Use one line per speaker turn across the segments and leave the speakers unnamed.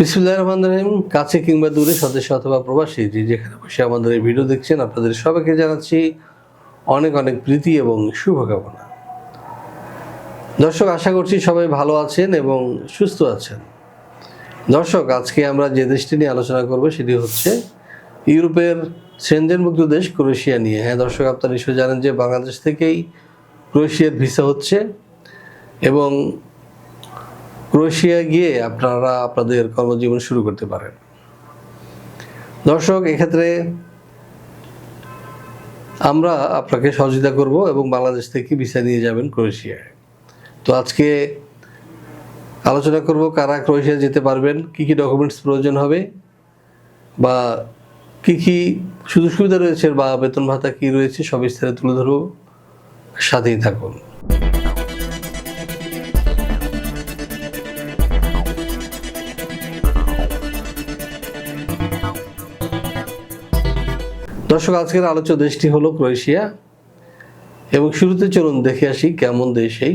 বিসমুল্লাহ রহমান রহিম, কাছে কিংবা দূরে সদস্য অথবা প্রবাসী যে যেখানে বসে আমাদের এই ভিডিও দেখছেন, আপনাদের সবাইকে জানাচ্ছি অনেক অনেক প্রীতি এবং শুভকামনা। দর্শক, আশা করছি সবাই ভালো আছেন এবং সুস্থ আছেন। দর্শক, আজকে আমরা যে দেশটি নিয়ে আলোচনা করব সেটি হচ্ছে ইউরোপের সেনজেনমুক্ত দেশ ক্রোয়েশিয়া নিয়ে। হ্যাঁ দর্শক, আপনারা নিশ্চয়ই জানেন যে বাংলাদেশ থেকেই ক্রোয়েশিয়ার ভিসা হচ্ছে এবং ক্রোয়েশিয়া গিয়ে আপনারা আপনাদের কর্মজীবন শুরু করতে পারেন। দর্শক, এক্ষেত্রে আমরা আপনাকে সহযোগিতা করব এবং বাংলাদেশ থেকে ভিসা নিয়ে যাবেন ক্রোয়েশিয়ায়। তো আজকে আলোচনা করব কারা ক্রোয়েশিয়া যেতে পারবেন, কি কি ডকুমেন্টস প্রয়োজন হবে বা কি কি সুযোগ সুবিধা রয়েছে বা বেতন ভাতা কি রয়েছে সব বিস্তারে তুলে ধরবো। সাথেই থাকুন। দর্শক আজকের আলোচ্য দেশটি হলো ক্রোয়েশিয়া। এবং শুরুতে চলুন দেখে আসি কেমন দেশ এই।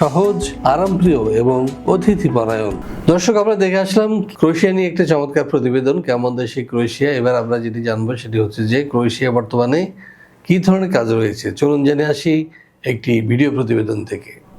সহজ, আরামপ্রিয় এবং অতিথি পরায়ণ দর্শক, আমরা দেখে আসলাম ক্রোয়েশিয়া নিয়ে একটা চমৎকার প্রতিবেদন, কেমন দেশে ক্রোয়েশিয়া? এবার আমরা যেটি জানব সেটি হচ্ছে যে ক্রোয়েশিয়া বর্তমানে কি ধরনের কাজ রয়েছে? চলুন জেনে আসি একটি ভিডিও প্রতিবেদন থেকে।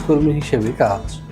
কর্মী হিসেবে কাজ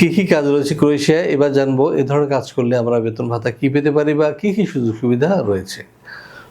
কি কি কাজ রয়েছে ক্রোয়েশিয়ায়? এবার জানব এ ধরনের কাজ করলে আমরা বেতন ভাতা কি পেতে পারি বা কি কি সুযোগ সুবিধা রয়েছে।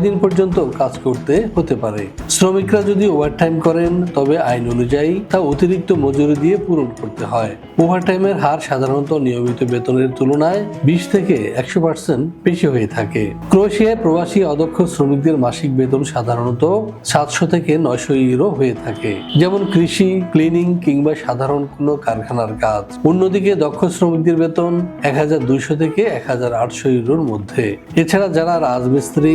ছয় দিন পর্যন্ত কাজ করতে হতে পারে। শ্রমিকরা যদি ওভারটাইম করেন, তবে আইন অনুযায়ী তা অতিরিক্ত মজুরি দিয়ে পূরণ করতে হয়। ওভারটাইমের হার সাধারণত নিয়মিত বেতনের তুলনায় বিশ থেকে একশো পার্সেন্ট বেশি হয়ে থাকে। ক্রোয়েশিয়ায় প্রবাসী অদক্ষ শ্রমিকদের মাসিক বেতন সাধারণত সাতশো থেকে নয়শো ইউরো হয়ে থাকে। যেমন কৃষি, ক্লিনিং কিংবা সাধারণ কোনো কারখানার কাজ। অন্যদিকে দক্ষ শ্রমিকদের বেতন এক হাজার দুইশো থেকে এক হাজার আটশো ইউরোর মধ্যে। এছাড়া যারা রাজমিস্ত্রি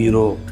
ইউরো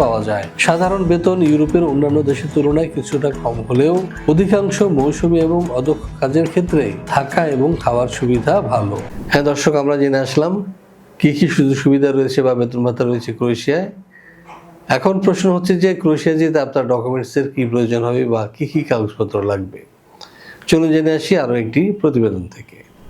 পাওয়া যায়। সাধারণ বেতন ইউরোপের অন্যান্য দেশের তুলনায় কিছুটা কম হলেও অধিকাংশ মৌসুমী এবং অদক্ষ কাজের ক্ষেত্রে থাকা এবং খাওয়ার সুবিধা ভালো। হ্যাঁ দর্শক, আমরা জেনে আসলাম কি কি সুযোগ সুবিধা রয়েছে বা বেতন ভাতা রয়েছে ক্রোয়েশিয়ায়। এখন প্রশ্ন হচ্ছে যে ক্রোয়েশিয়া যেতে আপনার ডকুমেন্টসের কি প্রয়োজন হবে বা কি কি কাগজপত্র লাগবে? চলুন জেনে আসি আরও একটি প্রতিবেদন থেকে।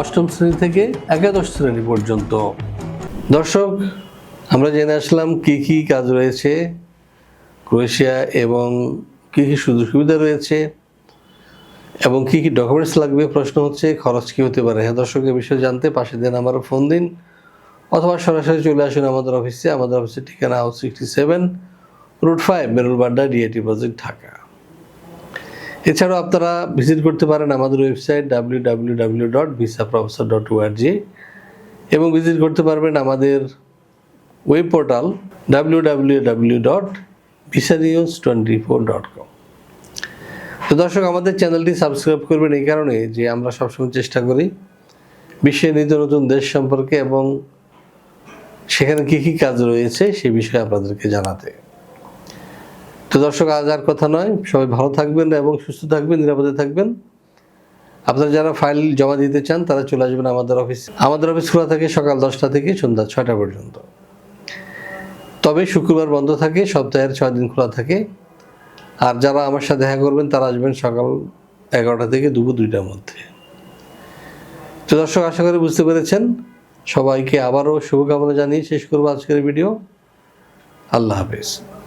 অষ্টম শ্রেণি থেকে একাদশ শ্রেণি পর্যন্ত। দর্শক, আমরা জেনে আসলাম কি কি কাজ রয়েছে ক্রোয়েশিয়া এবং কি কি সুযোগ সুবিধা রয়েছে এবং কি কি ডকুমেন্টস লাগবে, প্রশ্ন হচ্ছে, খরচ কি হতে পারে? হ্যাঁ দর্শক, এ বিষয়ে জানতে পাশে দেন আমার ফোন দিন। অথবা সরাসরি চলে আসুন আমাদের অফিসে। আমাদের অফিসের ঠিকানা house sixty seven route five Merul Badda DIT project Dhaka. এছাড়াও আপনারা ভিজিট করতে পারেন আমাদের website W W W dot visa professor dot org এবং ভিজিট করতে পারবেন আমাদের web portal W W W dot visa news twenty four dot com তো দর্শক, আমাদের চ্যানেলটি সাবস্ক্রাইব করবেন এই কারণে যে আমরা সবসময় চেষ্টা করি বিশ্বের নিত্য নতুন দেশ সম্পর্কে এবং সেখানে কী কী কাজ রয়েছে সেই বিষয়ে আপনাদেরকে জানাতে। তো দর্শক, আজ আর কথা নয়। সবাই ভালো থাকবেন এবং সুস্থ থাকবেন, নিরাপদে থাকবেন। আপনারা যারা ফাইল জমা দিতে চান, তারা চলে আসবেন আমাদের অফিস। আমাদের অফিস খোলা থাকে সকাল দশটা থেকে সন্ধ্যা ছয়টা পর্যন্ত। তবে শুক্রবার বন্ধ থাকে, সপ্তাহের ছয় দিন খোলা থাকে। আর যারা আমার সাথে দেখা করবেন, তারা আসবেন সকাল এগারোটা থেকে দুপুর দুইটার মধ্যে। তো দর্শক, আশা করি বুঝতে পেরেছেন। সবাইকে আবারও শুভকামনা জানিয়ে শেষ করব আজকের ভিডিও। আল্লাহ হাফেজ।